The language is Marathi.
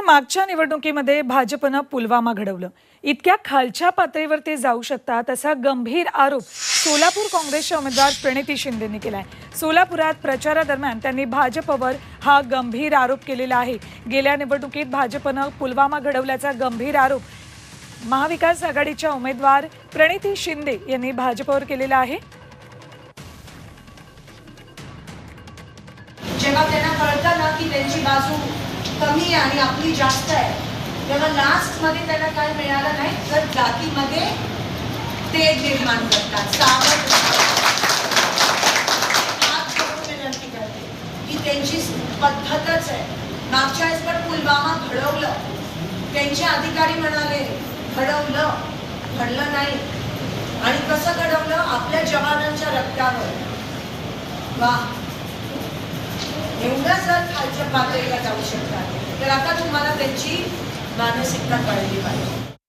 मागच्या निवडणुकीमध्ये भाजपनं पुलवामा घडवलं. इतक्या खालच्या पातळीवर ते जाऊ शकतात असा गंभीर आरोप सोलापूर काँग्रेसचे उमेदवार प्रणिती शिंदेंनी केलाय. सोलापुरात प्रचारादरम्यान त्यांनी भाजपवर हा गंभीर आरोप केलेला आहे. गेल्या निवडणुकीत भाजपनं पुलवामा घडवल्याचा गंभीर आरोप महाविकास आघाडीच्या उमेदवार प्रणिती शिंदे यांनी भाजपवर केलेला आहे. कमी आहे आणि आपली जास्त आहे. तेव्हा लास्टमध्ये काय मिळालं नाही? तर जातीमध्ये ते निर्माण करतात. सावध विनंती करते. की त्यांची पद्धतच आहे. मागच्या वेळेस पण पुलवामा घडवलं. त्यांचे अधिकारी म्हणाले घडवलं. घडलं नाही. आणि कसं घडवलं? आपल्या जवानांच्या रक्तावर. वा एवढ्या जर खालच्या पातळीला जाऊ शकतात. तर आता तुम्हाला त्यांची मानसिकता कळली पाहिजे.